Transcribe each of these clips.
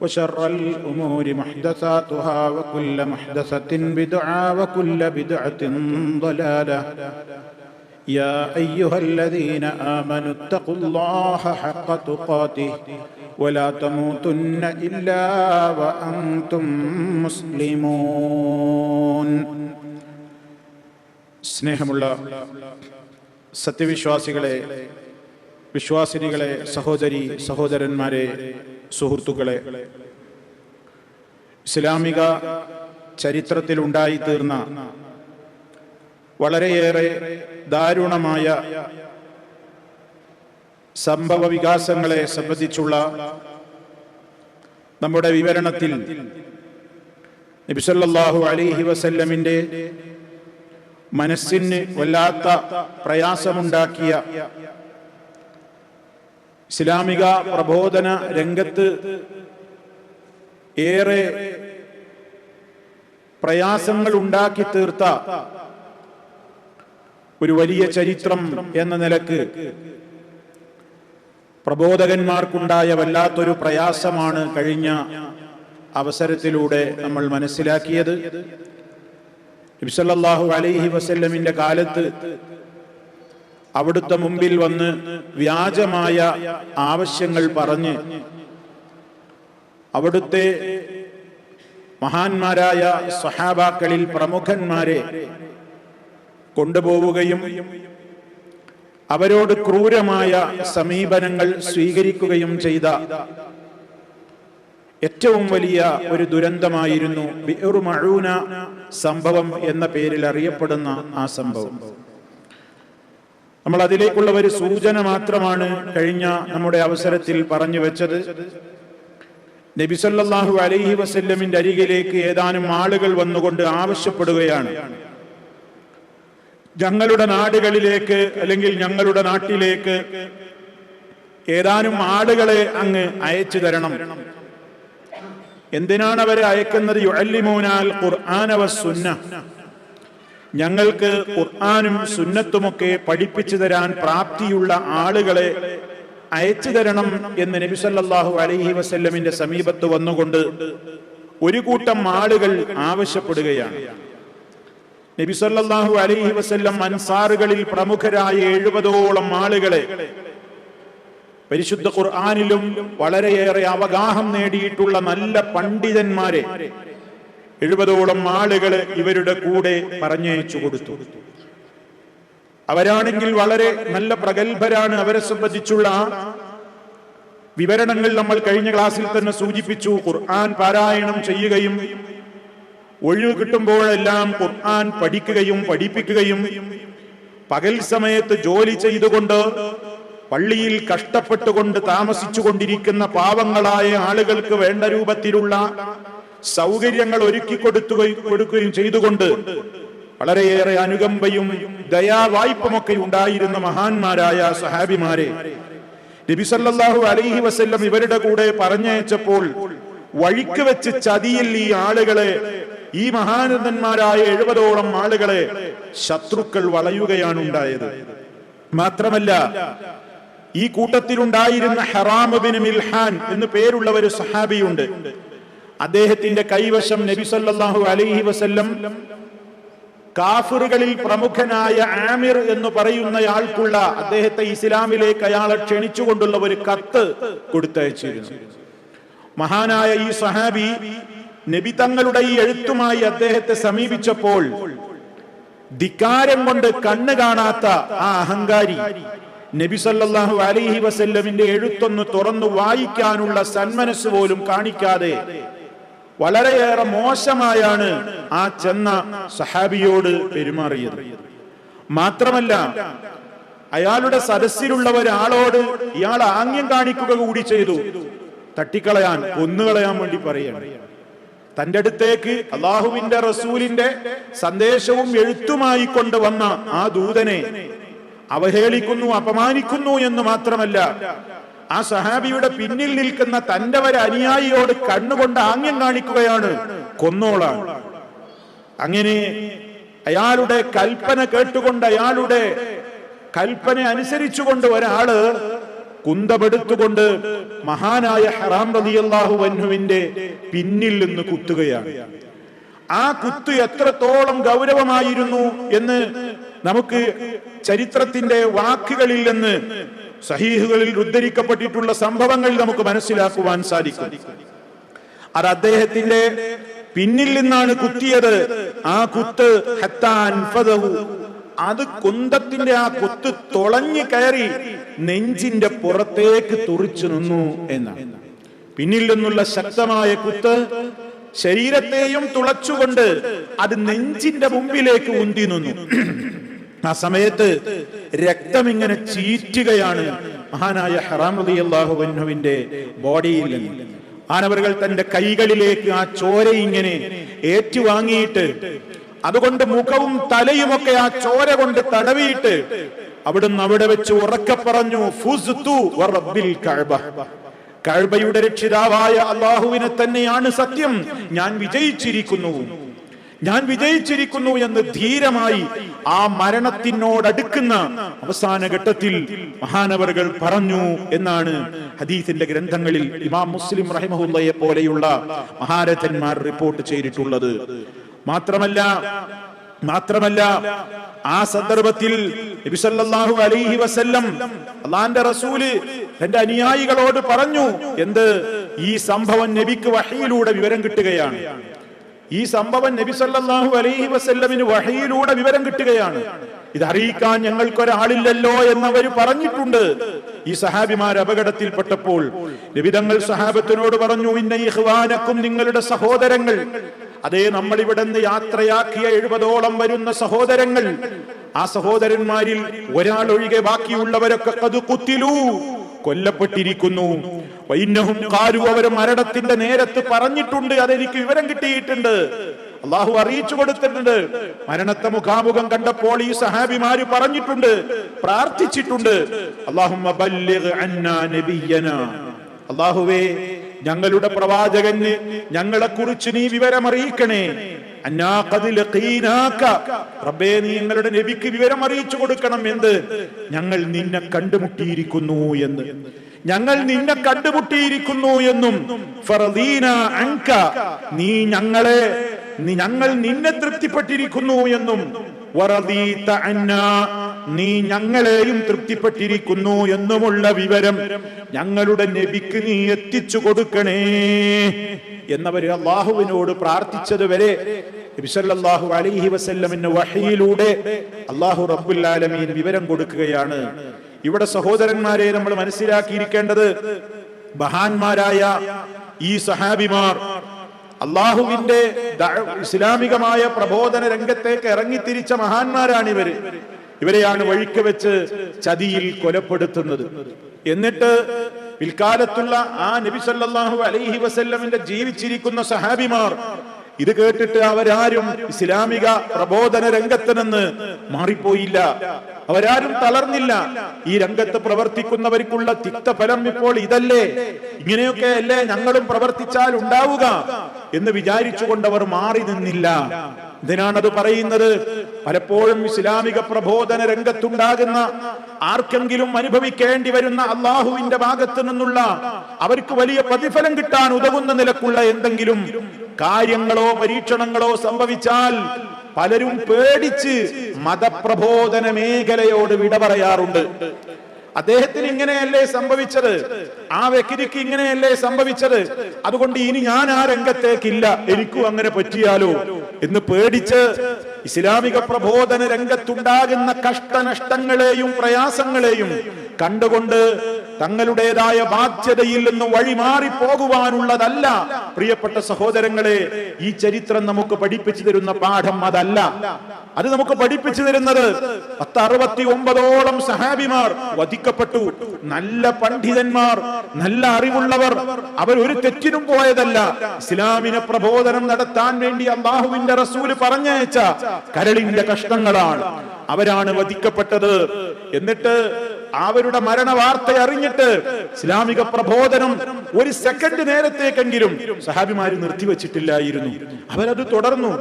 وشر الأمور محدثاتها وكل محدثة بدعة وكل بدعة ضلالة يا أيها الذين آمنوا اتقوا الله حق تقاته ولا تموتن إلا وأنتم مسلمون സ്നേഹമുള്ള സത്യവിശ്വാസികളെ വിശ്വാസിനികളെ സഹോദരി സഹോദരന്മാരെ സുഹൃത്തുക്കളെ ഇസ്ലാമിക ചരിത്രത്തിൽ ഉണ്ടായിത്തീർന്ന വളരെയേറെ ദാരുണമായ സംഭവ വികാസങ്ങളെ സംബന്ധിച്ചുള്ള നമ്മുടെ വിവരണത്തിൽ നബിസല്ലാഹു അലിഹി വസല്ലമിന്റെ മനസ്സിന് വല്ലാത്ത പ്രയാസമുണ്ടാക്കിയ ഇസ്ലാമിക പ്രബോധന രംഗത്ത് ഏറെ പ്രയാസങ്ങൾ ഉണ്ടാക്കി തീർത്ത ഒരു വലിയ ചരിത്രം എന്ന നിലയ്ക്ക് പ്രബോധകന്മാർക്കുണ്ടായ വല്ലാത്തൊരു പ്രയാസമാണ് കഴിഞ്ഞ അവസരത്തിലൂടെ നമ്മൾ മനസ്സിലാക്കിയത്. നബിസല്ലാഹു അലൈഹി വസല്ലമിന്റെ കാലത്ത് അവിടുത്തെ മുമ്പിൽ വന്ന് വ്യാജമായ ആവശ്യങ്ങൾ പറഞ്ഞ് അവിടുത്തെ മഹാന്മാരായ സഹാബാക്കളിൽ പ്രമുഖന്മാരെ കൊണ്ടുപോവുകയും അവരോട് ക്രൂരമായ സമീപനങ്ങൾ സ്വീകരിക്കുകയും ചെയ്ത ഏറ്റവും വലിയ ഒരു ദുരന്തമായിരുന്നു സംഭവം എന്ന പേരിൽ അറിയപ്പെടുന്ന ആ സംഭവം. നമ്മൾ അതിലേക്കുള്ള ഒരു സൂചന മാത്രമാണ് കഴിഞ്ഞ നമ്മുടെ അവസരത്തിൽ പറഞ്ഞു വെച്ചത്. നബിസല്ലാഹു അലൈഹി വസല്ലമിന്റെ അരികിലേക്ക് ഏതാനും ആളുകൾ വന്നുകൊണ്ട് ആവശ്യപ്പെടുകയാണ്. ഞങ്ങളുടെ നാടുകളിലേക്ക് അല്ലെങ്കിൽ ഞങ്ങളുടെ നാട്ടിലേക്ക് ഏതാനും ആളുകളെ അങ്ങ് അയച്ചു തരണം. എന്തിനാണ് അവരെ അയക്കുന്നത്? യുഅല്ലിമൂനാൽ ഖുർആന സുന്ന. ഞങ്ങൾക്ക് ഖുർആാനും സുന്നത്തുമൊക്കെ പഠിപ്പിച്ചു തരാൻ പ്രാപ്തിയുള്ള ആളുകളെ അയച്ചു തരണം എന്ന് നബിസല്ലാഹു അലൈഹി വസല്ലമിന്റെ സമീപത്ത് വന്നുകൊണ്ട് ഒരു കൂട്ടം ആളുകൾ ആവശ്യപ്പെടുകയാണ്. നബിസല്ലാഹു അലൈഹി വസല്ലം അൻസാറുകളിൽ പ്രമുഖരായ എഴുപതോളം ആളുകളെ പരിശുദ്ധ ഖുർആാനിലും വളരെയേറെ അവഗാഹം നേടിയിട്ടുള്ള നല്ല പണ്ഡിതന്മാരെ എഴുപതോളം ആളുകൾ ഇവരുടെ കൂടെ പറഞ്ഞയച്ചു കൊടുത്തു. അവരാണെങ്കിൽ വളരെ നല്ല പ്രഗത്ഭരാണ്. അവരെ സംബന്ധിച്ചുള്ള വിവരണങ്ങൾ നമ്മൾ കഴിഞ്ഞ ക്ലാസ്സിൽ തന്നെ സൂചിപ്പിച്ചു. ഖുർആൻ പാരായണം ചെയ്യുകയും ഒഴിവ് കിട്ടുമ്പോഴെല്ലാം ഖുർആൻ പഠിക്കുകയും പഠിപ്പിക്കുകയും പകൽ സമയത്ത് ജോലി ചെയ്തുകൊണ്ട് പള്ളിയിൽ കഷ്ടപ്പെട്ടുകൊണ്ട് താമസിച്ചു കൊണ്ടിരിക്കുന്ന പാവങ്ങളായ ആളുകൾക്ക് വേണ്ട രൂപത്തിലുള്ള സൗകര്യങ്ങൾ ഒരുക്കി കൊടുത്തുകയും കൊടുക്കുകയും ചെയ്തുകൊണ്ട് വളരെയേറെ അനുകമ്പയും ദയാവായ്പുമൊക്കെ ഉണ്ടായിരുന്ന മഹാന്മാരായ സഹാബിമാരെ. നബിസല്ലാഹു അലൈഹി വസ്ല്ലം ഇവരുടെ കൂടെ പറഞ്ഞയച്ചപ്പോൾ വഴിക്ക് വെച്ച് ചതിയിൽ ഈ ആളുകളെ ഈ മഹാനന്ദന്മാരായ എഴുപതോളം ആളുകളെ ശത്രുക്കൾ വളയുകയാണ് ഉണ്ടായത്. മാത്രമല്ല ഈ കൂട്ടത്തിലുണ്ടായിരുന്ന ഹറാമബിന് മിൽഹാൻ എന്ന് പേരുള്ള ഒരു സഹാബിയുണ്ട്. അദ്ദേഹത്തിന്റെ കൈവശം നബി സല്ലല്ലാഹു അലൈഹി വസല്ലം കാഫിറുകളിൽ പ്രമുഖനായ ആമിർ എന്ന് പറയുന്നയാൾക്കുള്ള അദ്ദേഹത്തെ ഇസ്ലാമിലേക്ക് അയാളെ ക്ഷണിച്ചുകൊണ്ടുള്ള ഒരു കത്ത് കൊടുത്തയച്ചിരുന്നു. മഹാനായ ഈ സഹാബി നബി തങ്ങളുടെ ഈ എഴുത്തുമായി അദ്ദേഹത്തെ സമീപിച്ചപ്പോൾ ധിക്കാരം കൊണ്ട് കണ്ണു കാണാത്ത ആ അഹങ്കാരി നബി സല്ലല്ലാഹു അലൈഹി വസല്ലമിന്റെ എഴുത്തൊന്ന് തുറന്നു വായിക്കാനുള്ള സന്മനസ് പോലും കാണിക്കാതെ വളരെയേറെ മോശമായാണ് ആ ചെന്ന സഹാബിയോട് പെരുമാറിയത്. മാത്രമല്ല അയാളുടെ സദസ്സിലുള്ള ഒരാളോട് ഇയാൾ ആംഗ്യം കാണിക്കുക കൂടി ചെയ്തു. തട്ടിക്കളയാൻ കൊന്നുകളയാൻ വേണ്ടി പറയാണ്. തന്റെ അടുത്തേക്ക് അള്ളാഹുവിന്റെ റസൂലിന്റെ സന്ദേശവും എഴുത്തുമായി കൊണ്ടുവന്ന ആ ദൂതനെ അവഹേളിക്കുന്നു അപമാനിക്കുന്നു എന്ന് മാത്രമല്ല ആ സഹാബിയുടെ പിന്നിൽ നിൽക്കുന്ന തന്റെ ഒരു അനുയായിയോട് കണ്ണുകൊണ്ട് ആംഗ്യം കാണിക്കുകയാണ്. കൊന്നോളാണ് അങ്ങനെ അയാളുടെ കൽപ്പന കേട്ടുകൊണ്ട് അയാളുടെ കൽപ്പന അനുസരിച്ചുകൊണ്ട് ഒരാൾ കുന്തമെടുത്തുകൊണ്ട് മഹാനായ ഹറാം റതിയല്ലാഹു വന്നുവിന്റെ പിന്നിൽ നിന്ന് കുത്തുകയാണ്. ആ കുത്ത് എത്രത്തോളം ഗൗരവമായിരുന്നു എന്ന് നമുക്ക് ചരിത്രത്തിന്റെ വാക്കുകളിൽ നിന്ന് സഹീഹുകളിൽ ഉദ്ധരിക്കപ്പെട്ടിട്ടുള്ള സംഭവങ്ങൾ നമുക്ക് മനസ്സിലാക്കുവാൻ സാധിക്കും. അത് അദ്ദേഹത്തിന്റെ പിന്നിൽ നിന്നാണ് കുത്തിയത്. ആ കുത്ത്. അത് കുന്തത്തിന്റെ ആ കുത്ത് തുളഞ്ഞു കയറി നെഞ്ചിന്റെ പുറത്തേക്ക് തുറിച്ചു നിന്നു എന്നാണ്. പിന്നിൽ നിന്നുള്ള ശക്തമായ കുത്ത് ശരീരത്തെയും തുളച്ചുകൊണ്ട് അത് നെഞ്ചിന്റെ മുമ്പിലേക്ക് ഉന്തി നിന്നു. ആ സമയത്ത് രക്തം ഇങ്ങനെ ചീറ്റുകയാണ് മഹാനായ ഹറാം റളിയല്ലാഹു അൻഹുവിന്റെ ബോഡിയിൽ. നിന്ന് ആനവറുകൾ തന്റെ കൈകളിലേക്ക് ആ ചോര ഇങ്ങനെ ഏറ്റുവാങ്ങിയിട്ട് അതുകൊണ്ട് മുഖവും തലയുമൊക്കെ ആ ചോര കൊണ്ട് തടവിയിട്ട് അവിടുന്ന് അവിടെ വെച്ച് ഉറക്കെ പറഞ്ഞു കഴബയുടെ രക്ഷിതാവായ അള്ളാഹുവിനെ തന്നെയാണ് സത്യം. ഞാൻ വിജയിച്ചിരിക്കുന്നു. ഞാൻ വിജയിച്ചിരിക്കുന്നു എന്ന് ധീരമായി ആ മരണത്തിനോടടുക്കുന്ന അവസാന ഘട്ടത്തിൽ മഹാനവറുകൾ പറഞ്ഞു എന്നാണ് ഹദീസിന്റെ ഗ്രന്ഥങ്ങളിൽ ഇമാം മുസ്ലിം റഹിമഹുല്ലയെ പോലെയുള്ള മഹാരഥന്മാർ റിപ്പോർട്ട് ചെയ്തിട്ടുള്ളത്. മാത്രമല്ല മാത്രമല്ല ആ സന്ദർഭത്തിൽ നബി സല്ലല്ലാഹു അലൈഹി വസല്ലം റസൂൽ തന്റെ അനുയായികളോട് പറഞ്ഞു എന്ത്? ഈ സംഭവം നബിക്ക് വഹയിലൂടെ വിവരം കിട്ടുകയാണ്. ഈ സംഭവം നബി സല്ലല്ലാഹു അലൈഹി വസല്ലമിന് വഹയിലൂടെ വിവരം കിട്ടുകയാണ്. ഇത് അറിയിക്കാൻ ഞങ്ങൾക്കൊരാളില്ലല്ലോ എന്നവർ പറഞ്ഞിട്ടുണ്ട്. ഈ സഹാബിമാർ അപകടത്തിൽപ്പെട്ടപ്പോൾ നബിതങ്ങൾ സഹാബത്തിനോട് പറഞ്ഞു ഇന്ന ഇഹ്വാനക്കും നിങ്ങളുടെ സഹോദരങ്ങൾ. അതേ നമ്മൾ ഇവിടെ നിന്ന് യാത്രയാക്കിയ എഴുപതോളം വരുന്ന സഹോദരങ്ങൾ. ആ സഹോദരന്മാരിൽ ഒരാളൊഴികെ ബാക്കിയുള്ളവരൊക്കെ അത് കുത്തിലൂ. കൊല്ലപ്പെട്ടിരിക്കുന്നു. വൈന്നഹും കാരു അവർ മരണത്തിന്റെ നേരത്ത് പറഞ്ഞിട്ടുണ്ട് അതെനിക്ക് വിവരം കിട്ടിയിട്ടുണ്ട്. അള്ളാഹു അറിയിച്ചു കൊടുത്തിട്ടുണ്ട്. മരണത്തെ മുഖാമുഖം കണ്ടപ്പോൾ ഈ സഹാബിമാര് പറഞ്ഞിട്ടുണ്ട് പ്രാർത്ഥിച്ചിട്ടുണ്ട്. അള്ളാഹുവേ ഞങ്ങളുടെ പ്രവാചകന് ഞങ്ങളെ കുറിച്ച് നീ വിവരമറിയിക്കണേ. റബ്ബേ നീ ഞങ്ങളുടെ നബിക്ക് വിവരം അറിയിച്ചു കൊടുക്കണം എന്ത് ഞങ്ങൾ നിന്നെ കണ്ടുമുട്ടിയിരിക്കുന്നു എന്ന് ഞങ്ങൾ നിന്നെ കണ്ടുമുട്ടിയിരിക്കുന്നു എന്നും അങ്ക. നീ ഞങ്ങളെ ഞങ്ങൾ നിന്നെ തൃപ്തിപ്പെട്ടിരിക്കുന്നു എന്നും. നീ ഞങ്ങളെയും തൃപ്തിപ്പെട്ടിരിക്കുന്നു എന്നുമുള്ള വിവരം ഞങ്ങളുടെ നബിക്ക് നീ എത്തിച്ചു കൊടുക്കണേ എന്നവര് അള്ളാഹുവിനോട് പ്രാർത്ഥിച്ചത് വരെ നബിസല്ലാഹു അലൈഹി വസല്ലമിന് വഹയിലൂടെ അള്ളാഹു റബ്ബുല്ലാലമീൻ വിവരം കൊടുക്കുകയാണ്. ഇവിടെ സഹോദരന്മാരെ നമ്മൾ മനസ്സിലാക്കിയിരിക്കേണ്ടത് മഹാന്മാരായ ഈ സഹാബിമാർ അള്ളാഹുവിന്റെ ഇസ്ലാമികമായ പ്രബോധന രംഗത്തേക്ക് ഇറങ്ങിത്തിരിച്ച മഹാന്മാരാണ് ഇവർ ഇവരെയാണ് വഴിക്ക് വെച്ച് ചതിയിൽ കൊലപ്പെടുത്തുന്നത്. എന്നിട്ട് പിൽക്കാലത്തുള്ള ആ നബി സല്ലാഹു അലൈഹി വസല്ലമിന്റെ ജീവിച്ചിരിക്കുന്ന സഹാബിമാർ ഇത് കേട്ടിട്ട് അവരാരും ഇസ്ലാമിക പ്രബോധന രംഗത്ത് നിന്ന് മാറിപ്പോയില്ല. അവരാരും തളർന്നില്ല. ഈ രംഗത്ത് പ്രവർത്തിക്കുന്നവർക്കുള്ള തിക്തഫലം ഇപ്പോൾ ഇതല്ലേ? ഇങ്ങനെയൊക്കെ അല്ലേ ഞങ്ങളും പ്രവർത്തിച്ചാൽ ഉണ്ടാവുക എന്ന് വിചാരിച്ചുകൊണ്ട് അവർ മാറി നിന്നില്ല. ഇതിനാണത് പറയുന്നത്? പലപ്പോഴും ഇസ്ലാമിക പ്രബോധന രംഗത്തുണ്ടാകുന്ന ആർക്കെങ്കിലും അനുഭവിക്കേണ്ടി വരുന്ന അള്ളാഹുവിന്റെ ഭാഗത്ത് നിന്നുള്ള അവർക്ക് വലിയ പ്രതിഫലം കിട്ടാൻ ഉതകുന്ന നിലക്കുള്ള എന്തെങ്കിലും കാര്യങ്ങളോ പരീക്ഷണങ്ങളോ സംഭവിച്ചാൽ പലരും പേടിച്ച് മതപ്രബോധന മേഖലയോട് വിട പറയാറുണ്ട്. അദ്ദേഹത്തിന് ഇങ്ങനെയല്ലേ സംഭവിച്ചത്? ആ വ്യക്തിക്ക് ഇങ്ങനെയല്ലേ സംഭവിച്ചത്? അതുകൊണ്ട് ഇനി ഞാൻ ആ രംഗത്തേക്കില്ല. എനിക്കും അങ്ങനെ പറ്റിയാലോ? എന്ന് പേടിച്ച് ഇസ്ലാമിക പ്രബോധന രംഗത്തുണ്ടാകുന്ന കഷ്ടനഷ്ടങ്ങളെയും പ്രയാസങ്ങളെയും കണ്ടുകൊണ്ട് തങ്ങളുടേതായ ബാധ്യതയിൽ നിന്ന് വഴിമാറി പോകുവാനുള്ളതല്ല. പ്രിയപ്പെട്ട സഹോദരങ്ങളെ ഈ ചരിത്രം നമുക്ക് പഠിപ്പിച്ചു തരുന്ന പാഠം അതല്ല. അത് നമുക്ക് പഠിപ്പിച്ചു തരുന്നത് പത്ത് അറുപത്തി ഒമ്പതോളം സഹാബിമാർ വധിക്കപ്പെട്ടു. നല്ല പണ്ഡിതന്മാർ നല്ല അറിവുള്ളവർ. അവർ ഒരു തെറ്റിനും പോയതല്ല. ഇസ്ലാമിനെ പ്രബോധനം നടത്താൻ വേണ്ടി അള്ളാഹുവിന്റെ റസൂൽ പറഞ്ഞയച്ച കരളിന്റെ കഷ്ടങ്ങളാണ്. അവരാണ് വധിക്കപ്പെട്ടത്. എന്നിട്ട് അവരുടെ മരണ വാർത്ത അറിഞ്ഞിട്ട് ഇസ്ലാമിക പ്രബോധനം ഒരു സെക്കൻഡ് നേരത്തേക്കെങ്കിലും സഹാബിമാര് നിർത്തിവെച്ചിട്ടില്ലായിരുന്നു. അവരത് തുടർന്നു.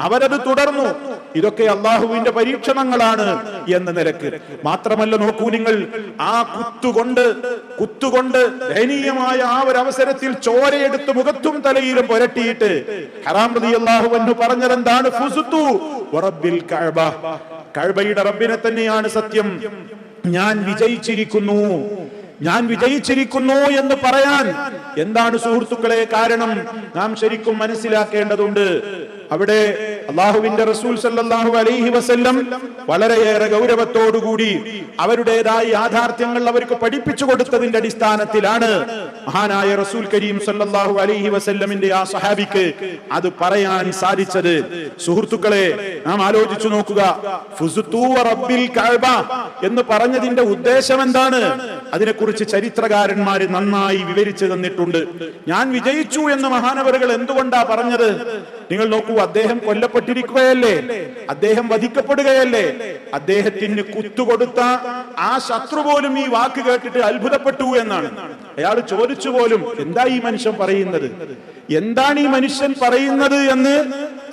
അവരത് തുടർന്നു. ഇതൊക്കെ അള്ളാഹുവിന്റെ പരീക്ഷണങ്ങളാണ് എന്ന നിലയ്ക്ക്. മാത്രമല്ല നോക്കൂ നിങ്ങൾ ആ കുത്തുകൊണ്ട് കുത്തുകൊണ്ട് ദയനീയമായ ആ ഒരു അവസരത്തിൽ ചോരയെടുത്ത് മുഖത്തും തലയിലും പുരട്ടിയിട്ട് ഹറാം അള്ളാഹു എന്ന് പറഞ്ഞതെന്താണ്? എന്താണ് കഴബയുടെ റബ്ബിനെ തന്നെയാണ് സത്യം. ഞാൻ വിജയിച്ചിരിക്കുന്നു. ഞാൻ വിജയിച്ചിരിക്കുന്നു എന്ന് പറയാൻ എന്താണ് സുഹൃത്തുക്കളെ കാരണം? നാം ശരിക്കും മനസ്സിലാക്കേണ്ടതുണ്ട്. അവിടെ അള്ളാഹുവിന്റെ റസൂൽ സല്ലാഹു അലൈഹി വസല്ലം വളരെയേറെ ഗൗരവത്തോടുകൂടി അവരുടേതായ യാഥാർത്ഥ്യങ്ങൾ അവർക്ക് പഠിപ്പിച്ചു കൊടുത്തതിന്റെ അടിസ്ഥാനത്തിലാണ് മഹാനായ റസൂൽ കരീം സല്ലാഹു അലൈഹി വസല്ലമിന്റെ ആ സഹാബിക്ക് അത് പറയാൻ സാധിച്ചത്. സുഹൃത്തുക്കളെ നാം ആലോചിച്ചു നോക്കുക. റബ്ബിൽ കഅബ എന്ന് പറഞ്ഞതിന്റെ ഉദ്ദേശം എന്താണ്? അതിനെക്കുറിച്ച് ചരിത്രകാരന്മാര് നന്നായി വിവരിച്ചു തന്നിട്ടുണ്ട്. ഞാൻ വിജയിച്ചു എന്ന് മഹാനവറുകൾ എന്തുകൊണ്ടാ പറഞ്ഞത്? നിങ്ങൾ നോക്കൂ അദ്ദേഹം കൊല്ലപ്പെട്ടിരിക്കുകയല്ലേ? അദ്ദേഹം വധിക്കപ്പെടുകയല്ലേ? അദ്ദേഹത്തിന് കുത്തുകൊടുത്ത ആ ശത്രു പോലും ഈ വാക്ക് കേട്ടിട്ട് അത്ഭുതപ്പെട്ടു എന്നാണ്. അയാൾ ചോദിച്ചു പോലും എന്താ ഈ മനുഷ്യൻ പറയുന്നത്? എന്താണ് ഈ മനുഷ്യൻ പറയുന്നത് എന്ന്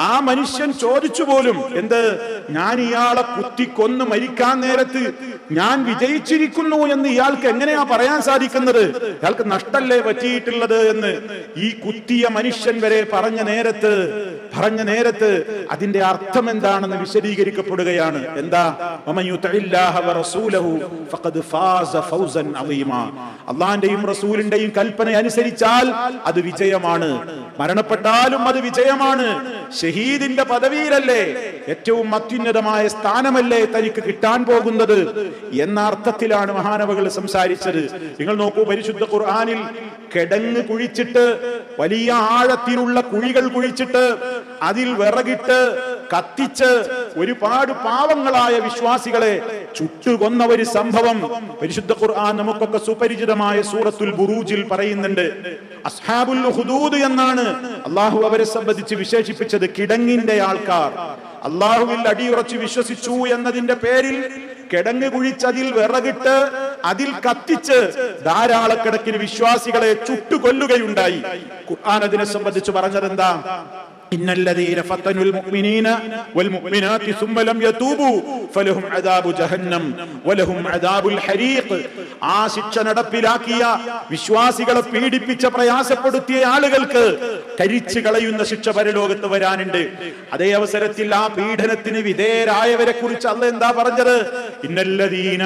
ആ മനുഷ്യൻ ചോദിച്ചു പോലും എന്ത്? ഞാൻ ഇയാളെ കുത്തിക്കൊന്ന് മരിക്കാൻ നേരത്ത് ഞാൻ വിജയിച്ചിരിക്കുന്നു എന്ന് ഇയാൾക്ക് എങ്ങനെയാ പറയാൻ സാധിക്കുന്നത്? ഇയാൾക്ക് നഷ്ടല്ലേ പറ്റിയിട്ടുള്ളത് എന്ന് ഈ കുത്തിയ മനുഷ്യൻ വരെ പറഞ്ഞ നേരത്ത് പറഞ്ഞ നേരത്ത് അതിന്റെ അർത്ഥം എന്താണെന്ന് വിശദീകരിക്കപ്പെടുകയാണ്. എന്താ? അള്ളാന്റെയും റസൂലിന്റെയും കൽപ്പന അനുസരിച്ചാൽ അത് വിജയമാണ്. മരണപ്പെട്ടാലും അത് വിജയമാണ്. ഷഹീദിന്റെ പദവിയിലല്ലേ ഏറ്റവും അത്യുന്നതമായ സ്ഥാനമല്ലേ തനിക്ക് കിട്ടാൻ പോകുന്നത് എന്ന അർത്ഥത്തിലാണ് മഹാനവകൾ സംസാരിച്ചത്. നിങ്ങൾ നോക്കൂ പരിശുദ്ധ ഖുർആാനിൽ കിടങ്ങ് കുഴിച്ചിട്ട് വലിയ ആഴത്തിലുള്ള കുഴികൾ കുഴിച്ചിട്ട് അതിൽ വിറകിട്ട് കത്തിച്ച് ഒരുപാട് പാവങ്ങളായ വിശ്വാസികളെ ചുട്ടുകൊന്ന ഒരു സംഭവം. പരിശുദ്ധ ഖുർആൻ നമുക്കൊക്കെ സുപരിചിതമായ സൂറത്തുൽ ബുറൂജിൽ പറയുന്നുണ്ട്. അസ്ഹാബുൽ ഹുദൂദ് എന്നാണ് അള്ളാഹു അവരെ സംബന്ധിച്ച് വിശേഷിപ്പിച്ചത് കിടങ്ങിന്റെ ആൾക്കാർ. അള്ളാഹുവിൽ അടിയുറച്ച് വിശ്വസിച്ചു എന്നതിന്റെ പേരിൽ കിടങ്ങ് കുഴിച്ചതിൽ വിറകിട്ട് അതിൽ കത്തിച്ച് ധാരാളക്കിടക്കിന് വിശ്വാസികളെ ചുട്ടുകൊല്ലുകയുണ്ടായി. ഖുർആൻ അതിനെ സംബന്ധിച്ച് പറഞ്ഞതെന്താ? إن الذين فتنوا المؤمنين والمؤمنات ثم لم يتوبوا فلهم عذاب جهنم ولهم عذاب الحريق ആ ശിക്ഷ നടപ്പിലാക്കിയ വിശ്വാസികളെ പീഡിപ്പിച്ച പ്രയാസപ്പെടുത്തിയ ആളുകൾക്ക് കരിച്ചു കളയുന്ന ശിക്ഷ പരലോകത്ത് വരാനുണ്ട് അതേ അവസരത്തിൽ ആ പീഡനത്തിന് വിധേയരായവരെ കുറിച്ച് അല്ല എന്താ പറഞ്ഞത് ഇന്നല്ലദീന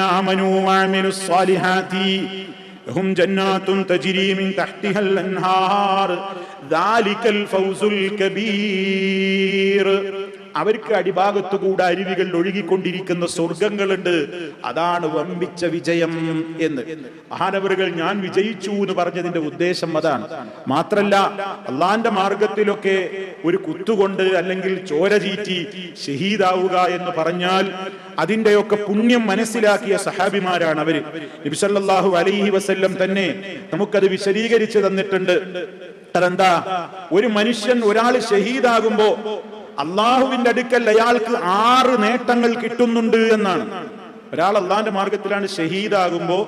അവർക്ക് അടിഭാഗത്തുകൂടെ അരുവികൾ ഒഴുകിക്കൊണ്ടിരിക്കുന്ന സ്വർഗങ്ങളുണ്ട് അതാണ് വമ്പിച്ച വിജയം എന്ന്. മഹാനവറുകൾ ഞാൻ വിജയിച്ചു എന്ന് പറഞ്ഞതിന്റെ ഉദ്ദേശം അതാണ്. മാത്രല്ല അള്ളാന്റെ മാർഗത്തിലൊക്കെ ഒരു കുത്തുകൊണ്ട് അല്ലെങ്കിൽ ചോര ചീറ്റി ഷഹീദാവുക എന്ന് പറഞ്ഞാൽ അതിന്റെയൊക്കെ പുണ്യം മനസ്സിലാക്കിയ സഹാബിമാരാണ് അവർ. നബിസല്ലാഹു അലൈഹി വസല്ലം തന്നെ നമുക്കത് വിശദീകരിച്ചു തന്നിട്ടുണ്ട്. അതെന്താ ഒരു മനുഷ്യൻ ഒരാൾ ഷഹീദാകുമ്പോ അള്ളാഹുവിന്റെ അടുക്കൽ അയാൾക്ക് ആറ് നേട്ടങ്ങൾ കിട്ടുന്നുണ്ട് എന്നാണ്. ഒരാൾ അള്ളാന്റെ മാർഗത്തിലാണ് ഷഹീദാകുമ്പോ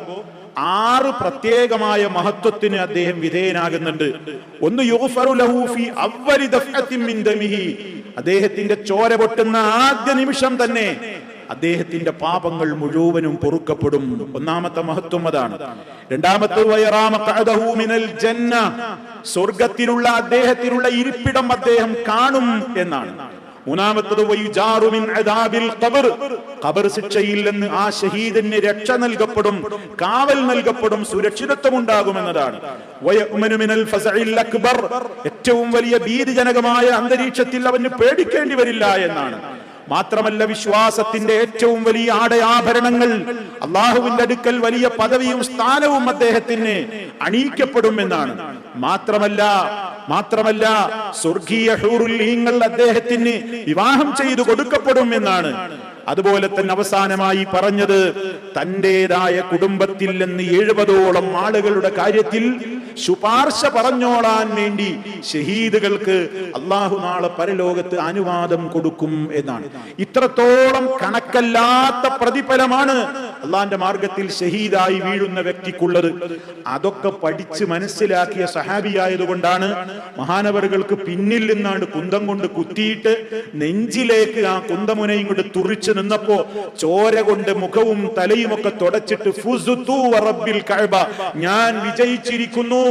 ആറ് പ്രത്യേകമായ മഹത്വത്തിന് അദ്ദേഹം വിധേയനാകുന്നുണ്ട്. ഒന്ന് അദ്ദേഹത്തിന്റെ ചോര പൊട്ടുന്ന ആദ്യ നിമിഷം തന്നെ അദ്ദേഹത്തിന്റെ പാപങ്ങൾ മുഴുവനും പൊറുക്കപ്പെടും. ഒന്നാമത്തെ മഹത്വം അതാണ്. രണ്ടാമത്തെ ജന്ന. സ്വർഗത്തിലുള്ള അദ്ദേഹത്തിനുള്ള ഇരിപ്പിടം അദ്ദേഹം കാണും എന്നാണ്. മൂന്നാമത്തത് ഖബർ. ശിക്ഷയിൽ നിന്ന് ആ ഷഹീദിന് രക്ഷ നൽകപ്പെടും കാവൽ നൽകപ്പെടും സുരക്ഷിതത്വം ഉണ്ടാകുമെന്നതാണ് ഫസഇൽ അക്ബർ. ഏറ്റവും വലിയ ഭീതിജനകമായ അന്തരീക്ഷത്തിൽ അവന് പേടിക്കേണ്ടി വരില്ല എന്നാണ്. മാത്രമല്ല വിശ്വാസത്തിന്റെ ഏറ്റവും വലിയ ആടയാഭരണങ്ങൾ അള്ളാഹുവിന്റെ അടുക്കൽ വലിയ പദവിയും സ്ഥാനവും അദ്ദേഹത്തിന് അണിയിക്കപ്പെടുമെന്നാണ്. മാത്രമല്ല മാത്രമല്ല സ്വർഗീയ ഹൂറുല്ലീങ്ങൾ അദ്ദേഹത്തിന് വിവാഹം ചെയ്തു കൊടുക്കപ്പെടും എന്നാണ് അതുപോലെ തന്നെ അവസാനമായി പറഞ്ഞത് തന്റേതായ കുടുംബത്തിൽ നിന്ന് എഴുപതോളം ആളുകളുടെ കാര്യത്തിൽ ശുപാർശ പറഞ്ഞോളാൻ വേണ്ടി ഷഹീദുകൾക്ക് അള്ളാഹു നാളെ പരലോകത്ത് അനുവാദം കൊടുക്കും എന്നാണ്. ഇത്രത്തോളം കണക്കല്ലാത്ത പ്രതിഫലമാണ് അള്ളാന്റെ മാർഗത്തിൽ ഷഹീദായി വീഴുന്ന വ്യക്തിക്കുള്ളത്. അതൊക്കെ പഠിച്ച് മനസ്സിലാക്കിയ സഹാബിയായതുകൊണ്ടാണ് മഹാനവറുകൾക്ക് പിന്നിൽ നിന്നാണ് കുന്തം കൊണ്ട് കുത്തിയിട്ട് നെഞ്ചിലേക്ക് ആ കുന്തമുനയും കൊണ്ട് തുറിച്ചു നിന്നപ്പോ ചോര കൊണ്ട് മുഖവും തലയും ഒക്കെ തുടച്ചിട്ട് കഅബ ഞാൻ വിജയിച്ചിരിക്കുന്നു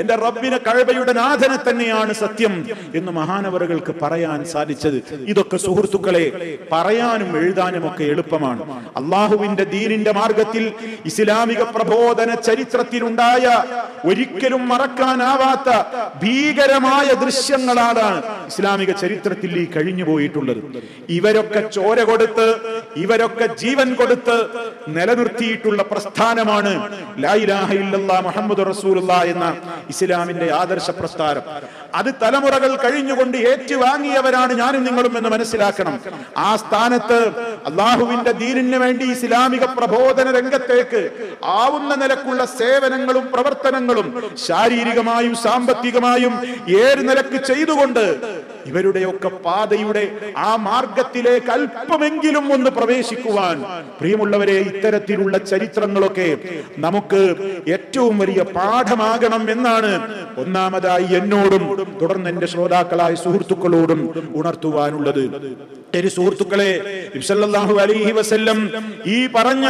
എന്റെ റബ്ബിനെ കഴബയുടെ നാഥനെ തന്നെയാണ് സത്യം എന്ന് മഹാനവറുകൾക്ക് പറയാൻ സാധിച്ചത്. ഇതൊക്കെ സുഹൃത്തുക്കളെ പറയാനും എഴുതാനും ഒക്കെ എളുപ്പമാണ്. അള്ളാഹുവിന്റെ ദീനിന്റെ മാർഗത്തിൽ ഇസ്ലാമിക പ്രബോധന ചരിത്രത്തിലുണ്ടായ ഒരിക്കലും മറക്കാനാവാത്ത ഭീകരമായ ദൃശ്യങ്ങളാണ് ഇസ്ലാമിക ചരിത്രത്തിൽ ഈ കഴിഞ്ഞു പോയിട്ടുള്ളത്. ഇവരൊക്കെ ചോര കൊടുത്ത് ഇവരൊക്കെ ജീവൻ കൊടുത്ത് നിലനിർത്തിയിട്ടുള്ള പ്രസ്ഥാനമാണ് മുഹമ്മദ് റസൂലുള്ള എന്ന ഇസ്ലാമിന്റെ ആദർശ പ്രസ്ഥാനം. അത് തലമുറകൾ കഴിഞ്ഞുകൊണ്ട് ഏറ്റുവാങ്ങിയവരാണ് ഞാനും നിങ്ങളും എന്ന് മനസ്സിലാക്കണം. ആ സ്ഥാനത്ത് അള്ളാഹുവിന്റെ ദീനിന് വേണ്ടി ഇസ്ലാമിക പ്രബോധന രംഗത്തേക്ക് ആവുന്ന നിലക്കുള്ള സേവനങ്ങളും പ്രവർത്തനങ്ങളും ശാരീരികമായും സാമ്പത്തികമായും ഏത് നിലയ്ക്ക് ചെയ്തുകൊണ്ട് ഇവരുടെയൊക്കെ പാതയുടെ ആ മാർഗത്തിലേക്ക് അല്പമെങ്കിലും ഒന്ന് പ്രവേശിക്കുവാൻ പ്രിയമുള്ളവരെ ഇത്തരത്തിലുള്ള ചരിത്രങ്ങളൊക്കെ നമുക്ക് ഏറ്റവും വലിയ പാഠമാകണം എന്നാണ് ഒന്നാമതായി എന്നോടും തുടർന്ന് എന്റെ ശ്രോതാക്കളായ സുഹൃത്തുക്കളോടും ഉണർത്തുവാനുള്ളത്. എന്റെ സുഹൃത്തുക്കളെ ഇബ്സല്ലാഹു അലൈഹി വസല്ലം ഈ പറഞ്ഞ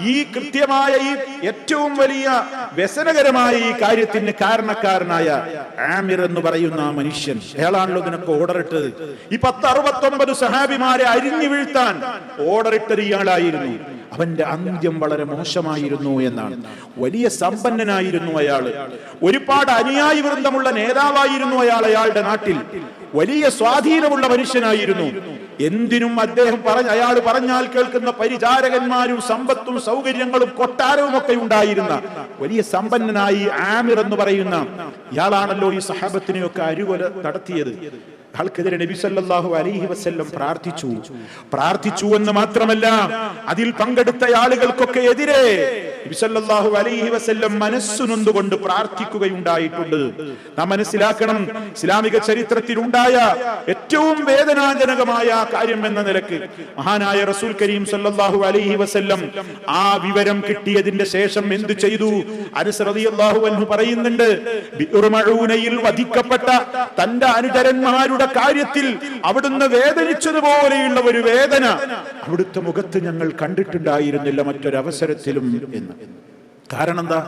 ഈ കൃത്യമായ ഈ ഏറ്റവും വലിയ വ്യസനകരമായ ഈ കാര്യത്തിന് കാരണക്കാരനായ ആമിർ എന്ന് പറയുന്ന ആ മനുഷ്യൻ അയാളാണല്ലോ ഇതിനൊക്കെ ഓർഡർ ഇട്ടത്? ഈ പത്ത് അറുപത്തൊമ്പത് സഹാബിമാരെ അരിഞ്ഞു വീഴ്ത്താൻ ഓർഡർ ഇട്ടത് ഇയാളായിരുന്നു. അവന്റെ അന്ത്യം വളരെ മോശമായിരുന്നു എന്നാണ്. വലിയ സമ്പന്നനായിരുന്നു അയാൾ ഒരുപാട് അനുയായി വൃന്ദമുള്ള നേതാവായിരുന്നു അയാൾ അയാളുടെ നാട്ടിൽ. വലിയ സ്വാധീനമുള്ള മനുഷ്യനായിരുന്നു. എന്തിനും അദ്ദേഹം പറഞ്ഞ അയാൾ പറഞ്ഞാൽ കേൾക്കുന്ന പരിചാരകന്മാരും സമ്പത്തും സൗകര്യങ്ങളും കൊട്ടാരവും ഒക്കെ ഉണ്ടായിരുന്ന വലിയ സമ്പന്നനായി ആമിർ എന്ന് പറയുന്ന ഇയാളാണല്ലോ ഈ സഹാബത്തിനെയൊക്കെ അരുകൊല നടത്തിയത്. ആൾക്കെതിരെ നബി സല്ലാഹു അലൈഹി വസ്ല്ലം പ്രാർത്ഥിച്ചു. പ്രാർത്ഥിച്ചു എന്ന് മാത്രമല്ല അതിൽ പങ്കെടുത്ത ആളുകൾക്കൊക്കെ എതിരെ നബി അലൈഹി വസല്ലം മനസ്സുനൊന്നുകൊണ്ട് പ്രാർത്ഥിക്കുകയുണ്ടായിട്ടുണ്ട്. നാം മനസ്സിലാക്കണം ഇസ്ലാമിക ചരിത്രത്തിൽ ഉണ്ടായ ഏറ്റവും വേദനാജനകമായ കാര്യം എന്ന നിലയ്ക്ക് മഹാനായ റസൂൽ കരീം സല്ലാഹു അലൈഹി വസ്ല്ലം ആ വിവരം കിട്ടിയതിന്റെ ശേഷം എന്തു ചെയ്തു? അൻഹു പറയുന്നുണ്ട് വധിക്കപ്പെട്ട തന്റെ അനുചരന്മാരുടെ കാര്യത്തിൽ അവിടുന്ന് വേദനിച്ചതുപോലെയുള്ള ഒരു വേദന. അവിടുത്തെ മുഖത്ത് ഞങ്ങൾ കണ്ടിട്ടുണ്ടായിരുന്നില്ല മറ്റൊരവസരത്തിലും എന്ന്. കാരണം എന്താ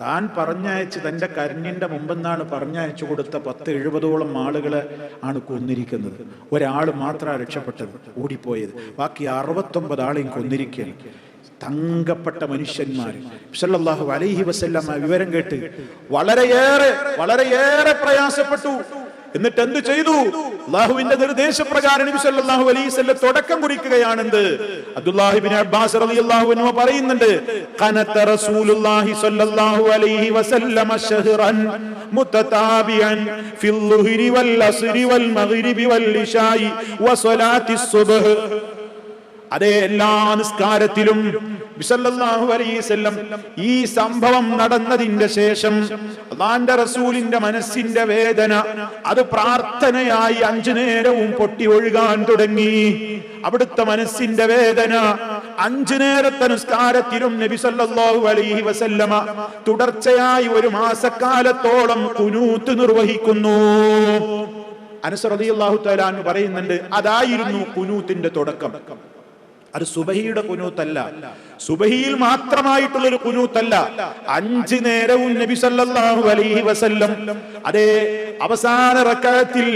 താൻ പറഞ്ഞയച്ച് തന്റെ കരഞ്ഞിന്റെ മുമ്പെന്നാണ് പറഞ്ഞയച്ചു കൊടുത്ത പത്ത് എഴുപതോളം ആളുകളെ ആണ് കൊന്നിരിക്കുന്നത്. ഒരാൾ മാത്രമാണ് രക്ഷപ്പെട്ടത് ഓടിപ്പോയത്. ബാക്കി അറുപത്തൊമ്പത് ആളെയും കൊന്നിരിക്കുകയാണ്. തങ്കപ്പെട്ട മനുഷ്യന്മാർ സല്ലല്ലാഹു അലൈഹി വസല്ലം വിവരം കേട്ട് വളരെയേറെ വളരെയേറെ പ്രയാസപ്പെട്ടു. എന്നിട്ട് എന്ത് ചെയ്തു? അള്ളാഹുവിന്റെ നിർദ്ദേശപ്രകാരം നബി സല്ലല്ലാഹു അലൈഹി തുടക്കം കുറിക്കുകയാണെന്ത്? അബ്ദുല്ലാഹിബിൻ അബ്ബാസ് റളിയല്ലാഹു അൻഹു പറയുന്നുണ്ട് ഖനത റസൂലുള്ളാഹി സ്വല്ലല്ലാഹു അലൈഹി വസല്ലം ശഹ്റൻ മുതതാബിയൻ ഫിൽ വൽ അസ്രി വൽ മഗ്രിബി വൽ അതേ എല്ലാ നിസ്കാരത്തിലും ഈ സംഭവം നടന്നതിന്റെ ശേഷം അള്ളാന്റെ റസൂലിന്റെ മനസ്സിന്റെ വേദന അത് പ്രാർത്ഥനയായി അഞ്ചു നേരവും പൊട്ടി ഒഴുകാൻ തുടങ്ങി. അവിടുത്തെ മനസ്സിന്റെ വേദന അഞ്ചു നേരത്തെ നിസ്കാരത്തിലും നബി സല്ലല്ലാഹു അലൈഹി വസല്ലമ തുടർച്ചയായി ഒരു മാസക്കാലത്തോളം കുനൂത്ത് നിർവഹിക്കുന്നു. അനസ് റളിയല്ലാഹു തആല പറയുന്നുണ്ട് അതായിരുന്നു കുനൂത്തിന്റെ തുടക്കം. അത് സുബഹിയുടെ കുനൂത്തല്ല. സുബഹിയിൽ മാത്രമായിട്ടുള്ള ഒരു കുനൂത്തല്ല. അഞ്ച് നേരവും നബി സല്ലല്ലാഹു അലൈഹി വസല്ലം. അതേ അവസാന റക്അത്തിൽ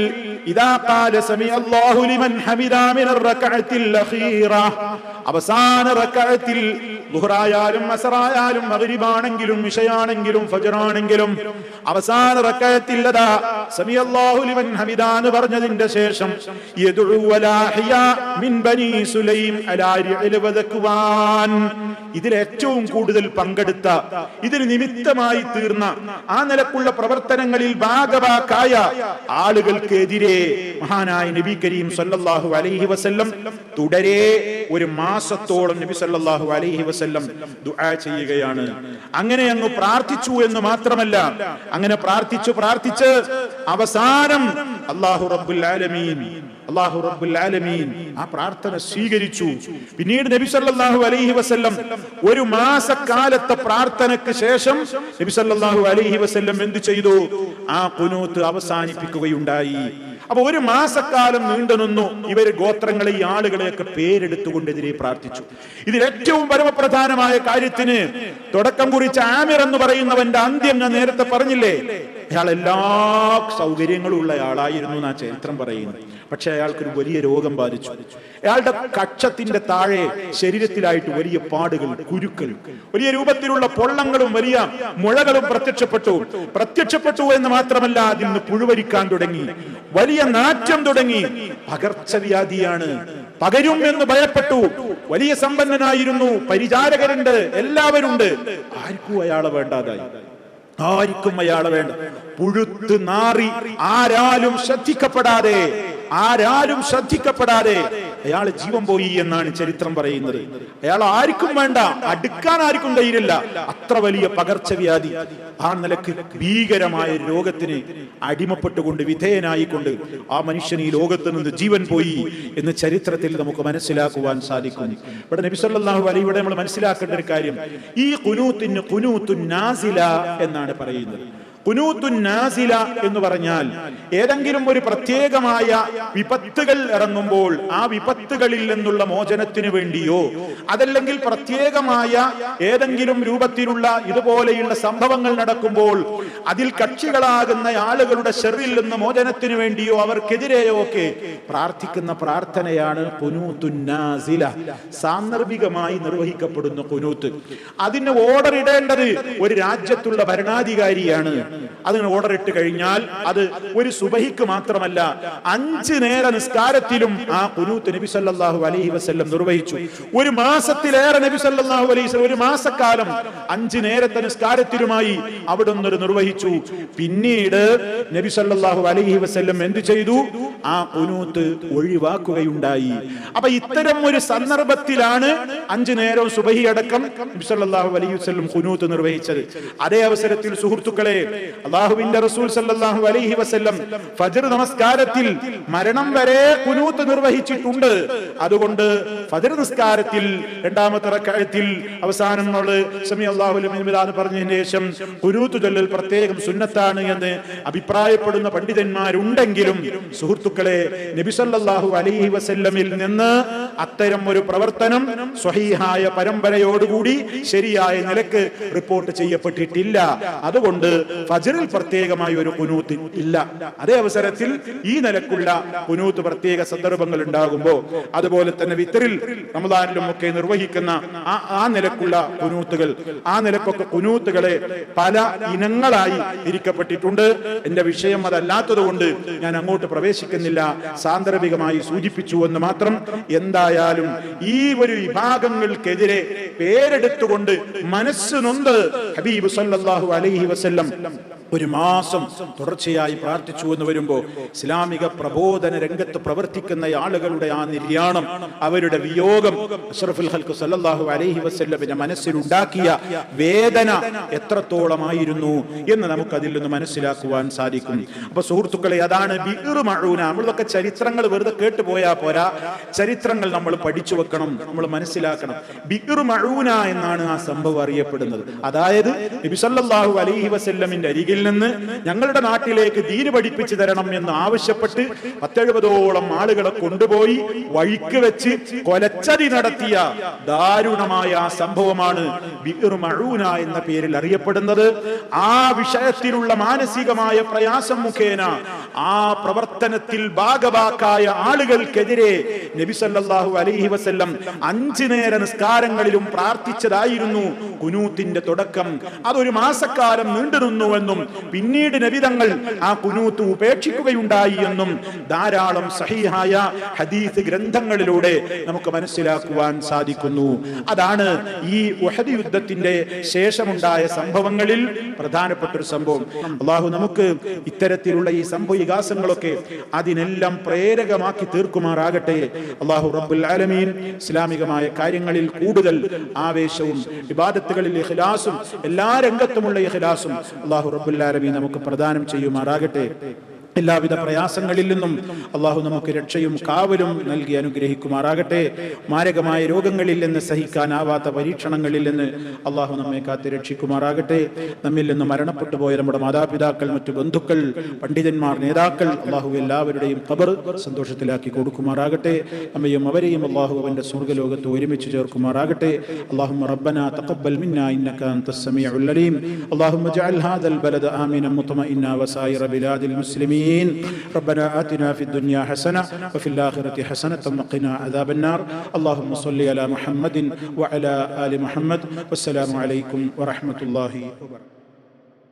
അവസാന റക്അത്തിൽ ളുഹറായാലും അസറായാലും മകരിബാണെങ്കിലും ഇശയാണെങ്കിലും ഫജറാണെങ്കിലും അവസാന റക്അത്തിൽ അതാ സമി അല്ലാഹു ലിമൻ ഹമിദാ എന്ന് പറഞ്ഞതിന്റെ ശേഷം ഇതിൽ ഏറ്റവും കൂടുതൽ പങ്കെടുത്ത ഇതിന് നിമിത്തമായി തീർന്ന ആ നിലക്കുള്ള പ്രവർത്തനങ്ങളിൽ ഭാഗവാക്കായ ആളുകൾക്കെതിരെ മഹാനായ നബി കരീം സല്ലല്ലാഹു അലൈഹി വസല്ലം തുടരെ ഒരു മാസത്തോളം നബി സല്ലല്ലാഹു അലൈഹി വസല്ലം ദുആ ചെയ്യുകയാണ്. അങ്ങനെ അങ്ങ് പ്രാർത്ഥിച്ചു എന്ന് മാത്രമല്ല അങ്ങനെ പ്രാർത്ഥിച്ചു പ്രാർത്ഥിച്ച് അവസാനം അല്ലാഹു റബ്ബുൽ ആലമീൻ അള്ളാഹു റബ്ബുൽ ആലമീൻ ആ പ്രാർത്ഥന സ്വീകരിച്ചു. പിന്നീട് നബി സല്ലല്ലാഹു അലൈഹി വസല്ലം ഒരു മാസക്കാലത്തെ പ്രാർത്ഥനയ്ക്ക് ശേഷം നബി സല്ലല്ലാഹു അലൈഹി വസല്ലം എന്തു ചെയ്തു? ആ കുനൂത്ത് അവസാനിപ്പിക്കുകയുണ്ടായി. അപ്പൊ ഒരു മാസക്കാലം നീണ്ടു നിന്നു. ഇവർ ഗോത്രങ്ങളെ ഈ ആളുകളെയൊക്കെ പേരെടുത്തുകൊണ്ടെതിരെ പ്രാർത്ഥിച്ചു. ഇതിൽ ഏറ്റവും പരമപ്രധാനമായ കാര്യത്തിന് തുടക്കം കുറിച്ച് ആമിർ എന്ന് പറയുന്നവന്റെ അന്ത്യം ഞാൻ നേരത്തെ പറഞ്ഞില്ലേ? അയാൾ എല്ലാ സൗകര്യങ്ങളും ഉള്ള ആളായിരുന്നു എന്നാ ചരിത്രം പറയുന്നത് പക്ഷെ അയാൾക്കൊരു വലിയ രോഗം ബാധിച്ചു. അയാളുടെ കക്ഷത്തിന്റെ താഴെ ശരീരത്തിലായിട്ട് വലിയ പാടുകൾ കുരുക്കൾ. വലിയ രൂപത്തിലുള്ള പൊള്ളങ്ങളും വലിയ മുഴകളും പ്രത്യക്ഷപ്പെട്ടു. പ്രത്യക്ഷപ്പെട്ടു എന്ന് മാത്രമല്ല അതിൽ നിന്ന് പുഴുവരിക്കാൻ തുടങ്ങി. വലിയ നാറ്റം തുടങ്ങി. പകർച്ചവ്യാധിയാണ്. പകരും എന്ന് ഭയപ്പെട്ടു. വലിയ സമ്പന്നനായിരുന്നു. പരിചാരകരുണ്ട്. എല്ലാവരുണ്ട്. ആർക്കും അയാളെ വേണ്ടാതായി. ആർക്കും അയാളെ വേണ്ട. പുഴുത്ത് നാറി ആരാലും ശ്രദ്ധിക്കപ്പെടാതെ ആരാലും ശ്രദ്ധിക്കപ്പെടാതെ അയാൾ ജീവൻ പോയി എന്നാണ് ചരിത്രം പറയുന്നത്. അയാൾ ആർക്കും വേണ്ട അടുക്കാൻ ആർക്കും കഴിയില്ല. അത്ര വലിയ പകർച്ചവ്യാധി. ആ നിലയ്ക്ക് ഭീകരമായ രോഗത്തിന് അടിമപ്പെട്ടുകൊണ്ട് വിധേയനായിക്കൊണ്ട് ആ മനുഷ്യൻ ഈ ലോകത്ത് നിന്ന് ജീവൻ പോയി എന്ന് ചരിത്രത്തിൽ നമുക്ക് മനസ്സിലാക്കുവാൻ സാധിക്കും. ഇവിടെ നബി സല്ലല്ലാഹു അലൈഹി ഇവിടെ നമ്മൾ മനസ്സിലാക്കേണ്ട ഒരു കാര്യം. ഈ കുനൂത്തിന് കുനൂത്തു നാസില എന്നാണ് പറയുന്നത്. കുനൂത്തുൻ നാസില എന്ന് പറഞ്ഞാൽ ഏതെങ്കിലും ഒരു പ്രത്യേകമായ വിപത്തുകൾ ഇറങ്ങുമ്പോൾ ആ വിപത്തുകളിൽ നിന്നുള്ള മോചനത്തിന് വേണ്ടിയോ അതല്ലെങ്കിൽ പ്രത്യേകമായ ഏതെങ്കിലും രൂപത്തിലുള്ള ഇതുപോലെയുള്ള സംഭവങ്ങൾ നടക്കുമ്പോൾ അതിൽ കക്ഷികളാകുന്ന ആളുകളുടെ ഷെറിൽ നിന്ന് മോചനത്തിന് വേണ്ടിയോ അവർക്കെതിരെയോ ഒക്കെ പ്രാർത്ഥിക്കുന്ന പ്രാർത്ഥനയാണ് കുനൂത്തുൻ നാസില സാന്ദർഭികമായി നിർവഹിക്കപ്പെടുന്ന കുനൂത്ത് അതിന് ഓർഡർ ഇടേണ്ടത് ഒരു രാജ്യത്തുള്ള ഭരണാധികാരിയാണ്. അതിന് ഓർഡർ ഇട്ട് കഴിഞ്ഞാൽ അത് ഒരു സുബഹിക്ക് മാത്രമല്ല അഞ്ച് നേര നിസ്കാരത്തിലും ആ കുനൂത്ത് നബി സല്ലാഹു അലൈഹി വസ്ല്ലം നിർവഹിച്ചു. ഒരു മാസത്തിലേറെ നബി സല്ലാഹു അലൈഹി ഒരു മാസക്കാലം അഞ്ച് നേരത്തെ നിസ്കാരത്തിലുമായി അവിടെ ഒരു നിർവഹിച്ചു. പിന്നീട് നബി സല്ലാഹു അലൈഹി വസ്ല്ലം എന്ത് ചെയ്തു? ആ കുനൂത്ത് ഒഴിവാക്കുകയുണ്ടായി. അപ്പൊ ഇത്തരം ഒരു സന്ദർഭത്തിലാണ് അഞ്ചു നേരം സുബഹി അടക്കം നബി സല്ലാഹു അലൈഹി വസ്ല്ലം കുനൂത്ത് നിർവഹിച്ചത്. അതേ അവസരത്തിൽ സുഹൃത്തുക്കളെ അള്ളാഹുവിന്റെ റസൂൽ സല്ലല്ലാഹു അലൈഹി വസല്ലം ഫജ്ർ നമസ്കാരത്തിൽ മരണം വരെ കുനൂത്ത് നിർവഹിച്ചിട്ടുണ്ട്. അതുകൊണ്ട് ഫജ്ർ നിസ്കാരത്തിൽ രണ്ടാമത്തെ റക്അത്തിൽ അവസാനം നമ്മൾ സമി എന്ന് പറഞ്ഞതിന് ശേഷം കുനൂത്ത് ചൊല്ലൽ പ്രത്യേകം സുന്നത്താണ് എന്ന് അഭിപ്രായപ്പെടുന്ന പണ്ഡിതന്മാരുണ്ടെങ്കിലും സുഹൃത്തുക്കളെ നബി സല്ലല്ലാഹു അലൈഹി വസല്ലമിൽ നിന്ന് അത്തരം ഒരു പ്രവർത്തനം സ്വഹീഹായ പരമ്പരയോടുകൂടി ശരിയായ നിലയ്ക്ക് റിപ്പോർട്ട് ചെയ്യപ്പെട്ടിട്ടില്ല. അതുകൊണ്ട് ഫജറിൽ പ്രത്യേകമായ ഒരു കുനൂത്ത് ഇല്ല. അതേ അവസരത്തിൽ ഈ നിലക്കുള്ള കുനൂത്ത് പ്രത്യേക സന്ദർഭങ്ങൾ ഉണ്ടാകുമ്പോൾ അതുപോലെ തന്നെ വിത്തറിൽ റമദാനിലും ഒക്കെ നിർവഹിക്കുന്ന ആ ആ നിലക്കുള്ള കുനൂത്തുകൾ ആ നിലക്കൊക്കെ കുനൂത്തുകളെ പല ഇനങ്ങളായി തിരിക്കപ്പെട്ടിട്ടുണ്ട് എന്റെ വിഷയം അതല്ലാത്തത് കൊണ്ട് ഞാൻ അങ്ങോട്ട് പ്രവേശിക്കുന്നില്ല. സാന്ദർഭികമായി സൂചിപ്പിച്ചു എന്ന് മാത്രം എന്തായാലും ഈ ഒരു വിഭാഗങ്ങൾക്കെതിരെ പേരെടുത്തുകൊണ്ട് മനസ്സ് നൊന്ത് ഹബീബ് സല്ലല്ലാഹു അലൈഹി വസല്ലം la ഒരു മാസം തുടർച്ചയായി പ്രാർത്ഥിച്ചു എന്ന് വരുമ്പോ ഇസ്ലാമിക പ്രബോധന രംഗത്ത് പ്രവർത്തിക്കുന്ന ആളുകളുടെ ആ നിര്യാണം അവരുടെ വിയോഗം അഷ്റഫുൽ ഹൽക്ക് സല്ലാഹു അലഹി വസ്ല്ലമിന്റെ മനസ്സിലുണ്ടാക്കിയ വേദന എത്രത്തോളമായിരുന്നു എന്ന് നമുക്ക് അതിൽ നിന്ന് മനസ്സിലാക്കുവാൻ സാധിക്കും. അപ്പൊ സുഹൃത്തുക്കളെ അതാണ് മഊന. നമ്മളൊക്കെ ചരിത്രങ്ങൾ വെറുതെ കേട്ടുപോയാ പോരാ. ചരിത്രങ്ങൾ നമ്മൾ പഠിച്ചു വെക്കണം നമ്മൾ മനസ്സിലാക്കണം. ബിർ മഴൂന എന്നാണ് ആ സംഭവം അറിയപ്പെടുന്നത്. അതായത് അലൈഹി വസല്ലമിന്റെ അരികിൽ നിന്ന് ഞങ്ങളുടെ നാട്ടിലേക്ക് ദീന് പഠിപ്പിച്ചു തരണം എന്ന് ആവശ്യപ്പെട്ട് പത്തെഴുപതോളം ആളുകളെ കൊണ്ടുപോയി വഴിക്ക് വെച്ച് കൊലച്ചതി നടത്തിയ ദാരുണമായ ആ സംഭവമാണ് മഴൂന എന്ന പേരിൽ അറിയപ്പെടുന്നത്. ആ വിഷയത്തിലുള്ള മാനസികമായ പ്രയാസം മുഖേന ആ പ്രവർത്തനത്തിൽ ഭാഗഭാക്കായ ആളുകൾക്കെതിരെ നബിസല്ലാഹു അലൈഹി വസല്ലം അഞ്ചു നേര നിസ്കാരങ്ങളിലും പ്രാർത്ഥിച്ചതായിരുന്നു കുനൂത്തിന്റെ തുടക്കം. അതൊരു മാസക്കാലം നീണ്ടുനിന്നുവെന്നും പിന്നീട് നബി തങ്ങൾ ആ കുനൂത്ത് ഉപേക്ഷിക്കുകയുണ്ടായി എന്നും ധാരാളം സഹിഹായ ഹദീസ് ഗ്രന്ഥങ്ങളിലൂടെ നമുക്ക് മനസ്സിലാക്കുവാൻ സാധിക്കുന്നു. അതാണ് ഈ ഉഹദ് യുദ്ധത്തിന്റെ ശേഷമുണ്ടായ സംഭവങ്ങളിൽ പ്രധാനപ്പെട്ട ഒരു സംഭവം. അള്ളാഹു നമുക്ക് ഇത്തരത്തിലുള്ള ഈ സംഭവ വികാസങ്ങളൊക്കെ അതിനെല്ലാം പ്രേരകമാക്കി തീർക്കുമാറാകട്ടെ. അള്ളാഹു റബ്ബുൽ ആലമീൻ ഇസ്ലാമികമായ കാര്യങ്ങളിൽ കൂടുതൽ ആവേശവും വിവാദത്തുകളിൽ ഇഖ്ലാസും എല്ലാ രംഗത്തുമുള്ള ഇഖ്ലാസും അള്ളാഹു റബ്ബുൽ ആലമീൻ നമുക്ക് പ്രദാനം ചെയ്യുമാറാകട്ടെ. എല്ലാവിധ പ്രയാസങ്ങളിൽ നിന്നും അള്ളാഹു നമുക്ക് രക്ഷയും കാവലും നൽകി അനുഗ്രഹിക്കുമാറാകട്ടെ മാരകമായ രോഗങ്ങളിൽ നിന്ന് സഹിക്കാനാവാത്ത പരീക്ഷണങ്ങളിൽ നിന്ന് അള്ളാഹു നമ്മെ കാത്ത് രക്ഷിക്കുമാറാകട്ടെ നമ്മിൽ നിന്ന് മരണപ്പെട്ടു പോയ നമ്മുടെ മാതാപിതാക്കൾ മറ്റു ബന്ധുക്കൾ പണ്ഡിതന്മാർ നേതാക്കൾ അള്ളാഹു എല്ലാവരുടെയും ഖബർ സന്തോഷത്തിലാക്കി കൊടുക്കുമാറാകട്ടെ നമ്മയും അവരെയും അള്ളാഹു അവന്റെ സ്വർഗ്ഗലോകത്ത് ഒരുമിച്ച് ചേർക്കുമാറാകട്ടെ اللهم ربنا تقبل منا انك انت السميع العليم اللهم اجعل هذا البلد امنا مطمئنا وسائر بلاد المسلمين ربنا آتنا في الدنيا حسنة وفي الآخرة حسنة وقنا عذاب النار. اللهم صل على محمد وعلى آل محمد. والسلام عليكم ورحمة الله وبركاته.